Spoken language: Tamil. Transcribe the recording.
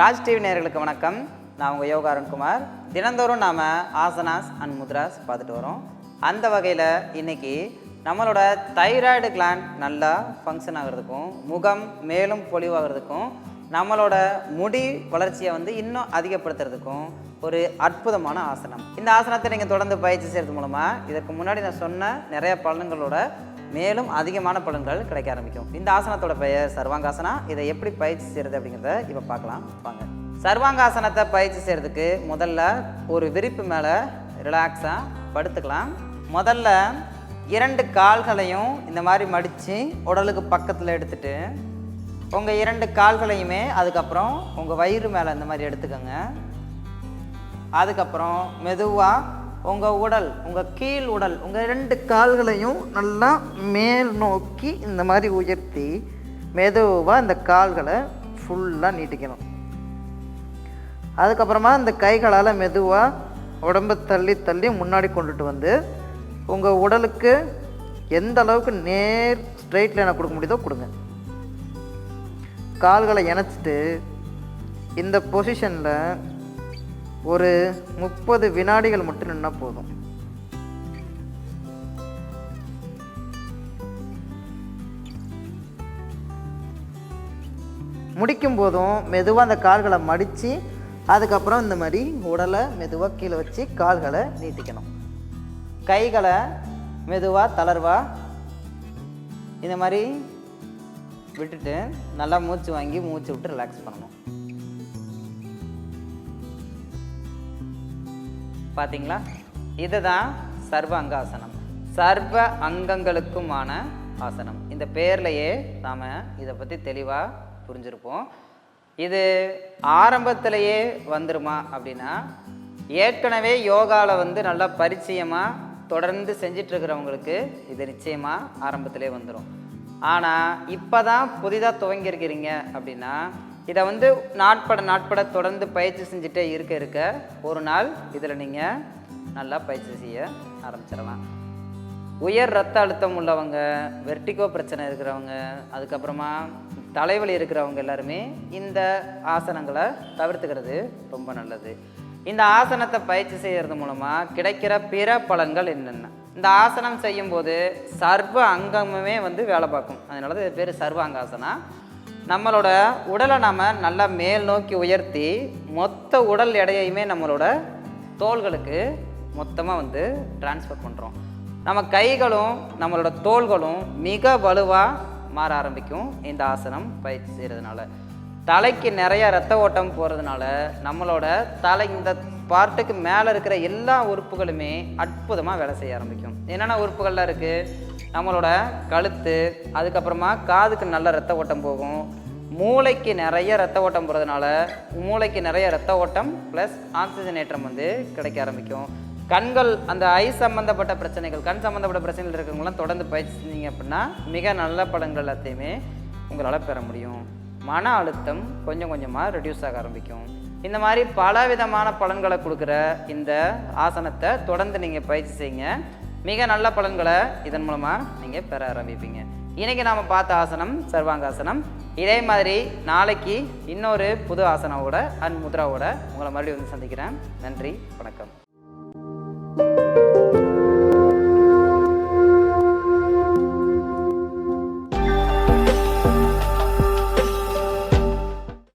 ராஜ் டிவி நேர்களுக்கு வணக்கம். நான் உங்கள் யோகா அருண்குமார் தினந்தோறும் நாம் ஆசனாஸ் அண்ட் முத்ராஸ் பார்த்துட்டு வரோம். அந்த வகையில் இன்னைக்கு நம்மளோட தைராய்டு கிளாண்ட் நல்லா ஃபங்க்ஷன் ஆகிறதுக்கும் முகம் மேலும் பொலிவாகிறதுக்கும் நம்மளோட முடி வளர்ச்சியை வந்து இன்னும் அதிகப்படுத்துறதுக்கும் ஒரு அற்புதமான ஆசனம். இந்த ஆசனத்தை நீங்கள் தொடர்ந்து பயிற்சி செய்கிறது மூலமாக இதற்கு முன்னாடி நான் சொன்ன நிறைய பலன்களோட மேலும் அதிகமான பலன்கள் கிடைக்க ஆரம்பிக்கும். இந்த ஆசனத்தோட பெயர் சர்வாங்காசனா. இதை எப்படி பயிற்சி செய்கிறது அப்படிங்கிறத இப்போ பார்க்கலாம். வாங்க. சர்வாங்காசனத்தை பயிற்சி செய்கிறதுக்கு முதல்ல ஒரு விரிப்பு மேலே ரிலாக்ஸாக படுத்துக்கலாம். முதல்ல இரண்டு கால்களையும் இந்த மாதிரி மடித்து உடலுக்கு பக்கத்தில் எடுத்துட்டு உங்கள் இரண்டு கால்களையுமே அதுக்கப்புறம் உங்கள் வயிறு மேலே இந்த மாதிரி எடுத்துக்கோங்க. அதுக்கப்புறம் மெதுவாக உங்கள் உடல் உங்கள் கீழ் உடல் உங்கள் ரெண்டு கால்களையும் நல்லா மேல் நோக்கி இந்த மாதிரி உயர்த்தி மெதுவாக இந்த கால்களை ஃபுல்லாக நீட்டிக்கணும். அதுக்கப்புறமா இந்த கைகளால் மெதுவாக உடம்பை தள்ளி தள்ளி முன்னாடி கொண்டுட்டு வந்து உங்கள் உடலுக்கு எந்த அளவுக்கு நேர் ஸ்ட்ரைட் லைனை கொடுக்க முடியுதோ கொடுங்க. கால்களை இணைச்சிட்டு இந்த பொசிஷனில் ஒரு முப்பது வினாடிகள் மட்டும் நின்னா போதும். முடிக்கும் போதும் மெதுவாக அந்த கால்களை மடித்து அதுக்கப்புறம் இந்த மாதிரி உடலை மெதுவாக கீழே வச்சு கால்களை நீட்டிக்கணும். கைகளை மெதுவாக தளர்வாக இந்த மாதிரி விட்டுட்டு நல்லா மூச்சு வாங்கி மூச்சு விட்டு ரிலாக்ஸ் பண்ணணும். பார்த்தீங்களா இதுதான் சர்வ அங்காசனம் சர்வ அங்கங்களுக்குமான ஆசனம். இந்த பேர்லையே நாம் இதை பற்றி தெளிவாக புரிஞ்சிருப்போம். இது ஆரம்பத்திலேயே வந்துருமா அப்படின்னா ஏற்கனவே யோகாவில் வந்து நல்லா பரிச்சயமாக தொடர்ந்து செஞ்சிட்ருக்கிறவங்களுக்கு இது நிச்சயமாக ஆரம்பத்திலே வந்துடும் ஆனால் இப்போ தான் புதிதாக துவங்கியிருக்கிறீங்க அப்படின்னா இதை வந்து நாட்பட நாட்பட தொடர்ந்து பயிற்சி செஞ்சுட்டே இருக்க இருக்க ஒரு நாள் இதில் நீங்கள் நல்லா பயிற்சி செய்ய ஆரம்பிச்சிடலாம். உயர் ரத்த அழுத்தம் உள்ளவங்க வெர்டிகோ பிரச்சனை இருக்கிறவங்க அதுக்கப்புறமா தலைவலி இருக்கிறவங்க எல்லாருமே இந்த ஆசனங்களை தவிர்த்துக்கிறது ரொம்ப நல்லது. இந்த ஆசனத்தை பயிற்சி செய்கிறது மூலமாக கிடைக்கிற பிற பலன்கள் என்னென்ன? இந்த ஆசனம் செய்யும்போது சர்வ அங்கமுமே வந்து வேலை பார்க்கும். அதனால தான் இது பேர் சர்வ அங்காசனா நம்மளோட உடலை நாம் நல்லா மேல் நோக்கி உயர்த்தி மொத்த உடல் எடையையுமே நம்மளோட தோள்களுக்கு மொத்தமாக வந்து டிரான்ஸ்ஃபர் பண்ணுறோம் நம்ம கைகளும் நம்மளோட தோள்களும் மிக வலுவாக மாற ஆரம்பிக்கும் இந்த ஆசனம் பயிற்சி செய்கிறதுனால தலைக்கு நிறைய ரத்த ஓட்டம் போகிறதுனால நம்மளோட தலை இந்த பார்ட்டுக்கு மேலே இருக்கிற எல்லா உறுப்புகளுமே அற்புதமாக வேலை செய்ய ஆரம்பிக்கும். என்னென்ன உறுப்புகள்லாம் இருக்குது நம்மளோட கழுத்து அதுக்கப்புறமா காதுக்கு நல்ல ரத்த ஓட்டம் போகும். மூளைக்கு நிறைய ரத்த ஓட்டம் போகிறதுனால மூளைக்கு நிறைய ரத்த ஓட்டம் ப்ளஸ் ஆக்சிஜனேற்றம் வந்து கிடைக்க ஆரம்பிக்கும். கண்கள் அந்த ஐ சம்மந்தப்பட்ட பிரச்சனைகள் கண் சம்மந்தப்பட்ட பிரச்சனைகள் இருக்கிறவங்களாம் தொடர்ந்து பயிற்சி செஞ்சீங்க அப்படின்னா மிக நல்ல பலன்கள் எல்லாத்தையுமே உங்களால் பெற முடியும். மன அழுத்தம் கொஞ்சம் கொஞ்சமாக ரெடியூஸ் ஆக ஆரம்பிக்கும். இந்த மாதிரி பல விதமான பலன்களை கொடுக்குற இந்த ஆசனத்தை தொடர்ந்து நீங்கள் பயிற்சி செய்யுங்க. மிக நல்ல பலன்களை இதன் மூலமாக நீங்கள் பெற ஆரம்பிப்பீங்க. இன்றைக்கி நாம் பார்த்த ஆசனம் சர்வாங்காசனம். இதே மாதிரி நாளைக்கு இன்னொரு புது ஆசனாவோட அண்ட் முத்ராவோட உங்களை மறுபடியும் வந்து சந்திக்கிறேன். நன்றி வணக்கம்.